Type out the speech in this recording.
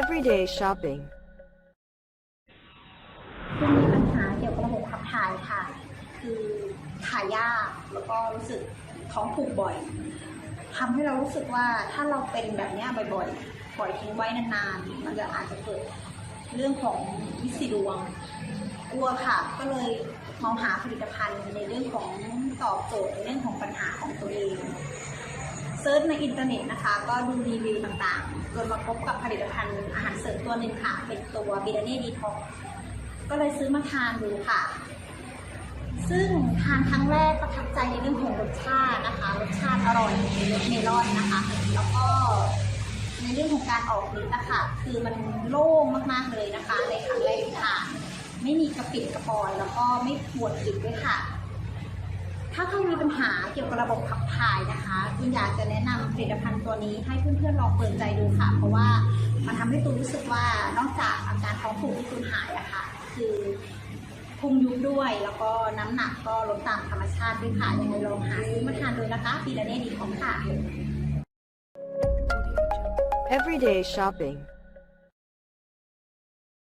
Everyday shopping. คุณมีปัญหาเกี่ยวกับระบบขับถ่ายค่ะ คือถ่ายยากแล้วก็รู้สึกท้องผูกบ่อยทำให้เรารู้สึกว่าถ้าเราเป็นแบบนี้บ่อยๆ ปล่อยทิ้งไว้นานๆ มันจะอาจจะเกิดเรื่องของวิสีดวง กลัวค่ะ ก็เลยมองหาผลิตภัณฑ์ในเรื่องของตอบโจทย์ในเรื่องของปัญหาของตัวเอง เซิร์ชในอินเทอร์เน็ตนะคะ ก็ดูรีวิวต่างๆ จนมาพบกับผลิตภัณฑ์อาหารเสริมตัวหนึ่งค่ะ เป็นตัวบิดานี่ดีท็อกก็เลยซื้อมาทานดูค่ะ ซึ่งทานครั้งแรกประทับใจในเรื่องของรสชาตินะคะ รสชาติอร่อยเป็นรสเมลอนนะคะ แล้วก็ในเรื่องของการออกฤทธิ์นะคะคือมันโล่งมากๆเลยนะคะ ในครั้งแรกที่ทานไม่มีกระปิดกระปอยแล้วก็ไม่ปวดอึด้วยค่ะ ถ้าใครมีปัญหาเกี่ยวกับระบบขับถ่ายนะคะคุณอยากจะแนะนำผลิตภัณฑ์ตัวนี้ให้เพื่อนๆลองเปิดใจดูค่ะ เพราะว่ามันทำให้ตูนรู้สึกว่านอกจากอาการท้องผูกที่ตูนหายอะค่ะ คือพุงยุบด้วย แล้วก็น้ำหนักก็ลดตามธรรมชาติด้วยค่ะยังไงลองหาซื้อมาทานดูนะคะปีละเน่ดีของค่ะ Everyday shopping.